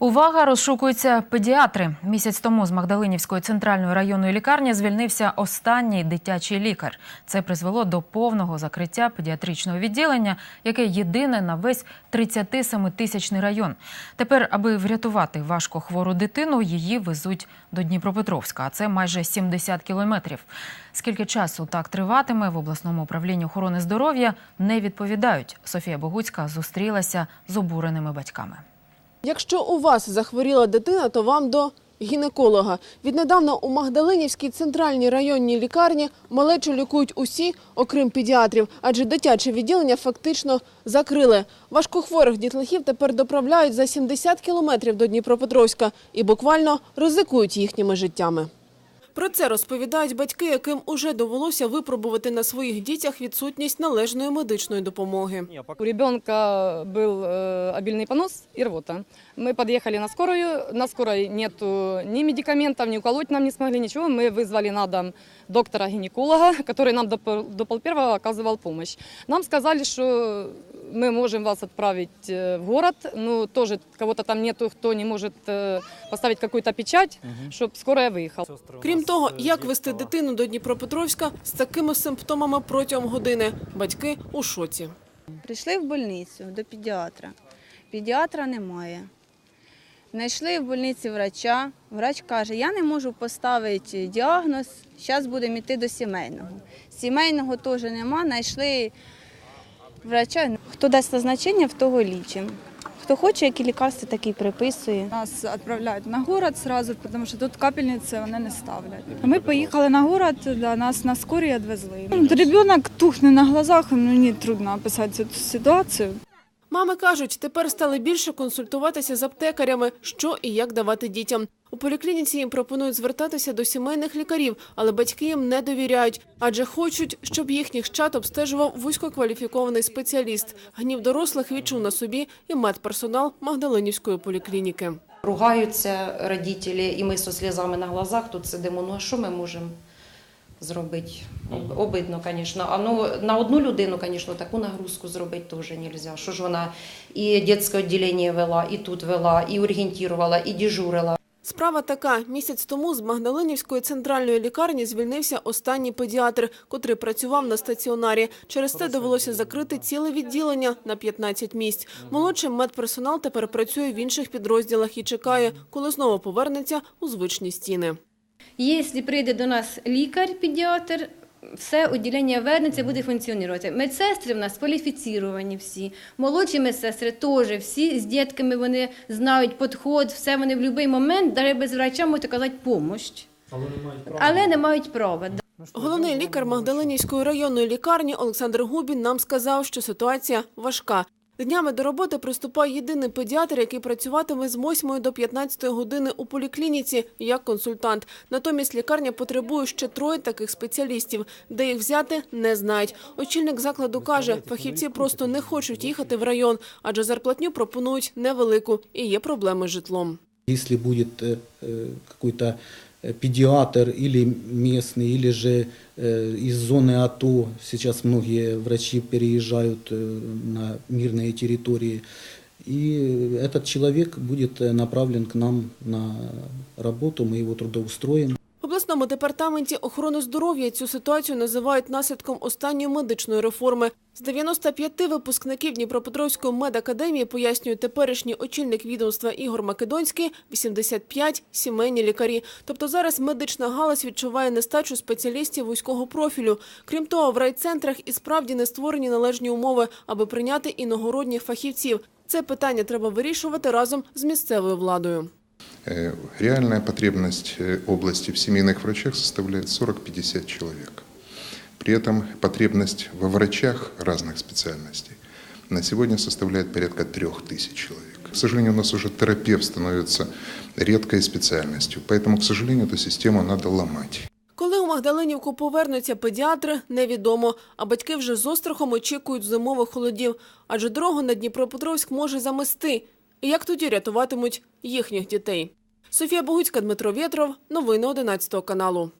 Увага, розшукуються педіатри. Місяць тому з Магдалинівської центральної районної лікарні звільнився останній дитячий лікар. Це призвело до повного закриття педіатричного відділення, яке єдине на весь 37-тисячний район. Тепер, аби врятувати важко хвору дитину, її везуть до Дніпропетровська, а це майже 70 кілометрів. Скільки часу так триватиме в обласному управлінні охорони здоров'я, не відповідають. Софія Богуцька зустрілася з обуреними батьками. Якщо у вас захворіла дитина, то вам до гінеколога. Віднедавна у Магдалинівській центральній районній лікарні малечу лікують усі, окрім педіатрів, адже дитяче відділення фактично закрили. Важкохворих дітлахів тепер доправляють за 70 кілометрів до Дніпропетровська і буквально ризикують їхніми життями. Про це розповідають батьки, яким уже довелося випробувати на своїх дітях відсутність належної медичної допомоги. У ребенка был э, обильный понос и рвота. Мы подъехали на скорую. На скорой нету ни медикаментов, ни уколоть нам не смогли, ничего. Мы вызвали на дом доктора-гинеколога, который нам до, пол- до полпервого оказывал помощь. Нам сказали, что мы можем вас отправить э, в город. Ну, тоже кого-то там нету, кто не может э, поставить какую-то печать, чтобы скорая выехала. Крім того, як вести дитину до Дніпропетровська з такими симптомами протягом години, батьки у шоці. Прийшли в больницю до педіатра. Педіатра немає. Знайшли в больниці врача. Врач каже, я не можу поставити діагноз, зараз будемо йти до сімейного. Сімейного теж нема, знайшли врача. Хто дасть назначення, в того лічимо. Хто хоче, які лікарства, такі приписує. Нас відправляють на город сразу, тому що тут капельниці вони не ставлять. Ми поїхали на город, да, нас на скорі відвезли. Ребенок тухне на глазах, мені трудно описати цю ситуацію. Мами кажуть, тепер стали більше консультуватися з аптекарями, що і як давати дітям. У поліклініці їм пропонують звертатися до сімейних лікарів, але батьки їм не довіряють, адже хочуть, щоб їхніх чат обстежував вузькокваліфікований спеціаліст. Гнів дорослих відчув на собі і медперсонал Магдалинівської поліклініки. Ругаються родителі, і ми зі сльозами на глазах тут сидимо. Ну а що ми можемо зробити? Обидно, звісно. А ну на одну людину, звісно, таку нагрузку зробити теж не можна. Що ж вона і дитяче відділення вела, і тут вела, і ургентувала, і дежурила. Справа така: місяць тому з Магдалинівської центральної лікарні звільнився останній педіатр, котрий працював на стаціонарі. Через це довелося закрити ціле відділення на 15 місць. Молодший медперсонал тепер працює в інших підрозділах і чекає, коли знову повернеться у звичні стіни. Якщо прийде до нас лікар-педіатр, все відділення вернеться, буде функціонувати. Медсестри в нас кваліфіціровані всі. Молодші медсестри теж всі з дітками вони знають підход, все вони в будь-який момент, навіть без врача можуть оказати допомогу. Але не мають права. Головний лікар Магдалинівської районної лікарні Олександр Губін нам сказав, що ситуація важка. Днями до роботи приступає єдиний педіатр, який працюватиме з 8 до 15 години у поліклініці як консультант. Натомість лікарня потребує ще троє таких спеціалістів, де їх взяти не знають. Очільник закладу каже, фахівці просто не хочуть їхати в район, адже зарплатню пропонують невелику і є проблеми з житлом. Если будет э, э, какой-то э, педиатр или местный, или же э, из зоны АТО, сейчас многие врачи переезжают э, на мирные территории, и этот человек будет э, направлен к нам на работу, мы его трудоустроим. Обласному департаменті охорони здоров'я цю ситуацію називають наслідком останньої медичної реформи. З 95 випускників Дніпропетровської медакадемії, пояснює теперішній очільник відомства Ігор Македонський, 85 – сімейні лікарі. Тобто зараз медична галузь відчуває нестачу спеціалістів вузького профілю. Крім того, в райцентрах і справді не створені належні умови, аби прийняти іногородніх фахівців. Це питання треба вирішувати разом з місцевою владою. Э, Реальная потребность э, области в семейных врачах составляет 40-50 человек. При этом потребность во врачах разных специальностей на сегодня составляет порядка 3000 человек. К сожалению, у нас уже терапевт становится редкой специальностью, поэтому, к сожалению, эту систему надо ломать. Коли у Магдалинівку повернуться педіатри, невідомо. А батьки вже з острахом очікують зимових холодів, адже дорогу на Дніпропетровськ може замести. І як тоді рятуватимуть їхніх дітей? Софія Богуцька, Дмитро Вєтров. Новини 11 каналу.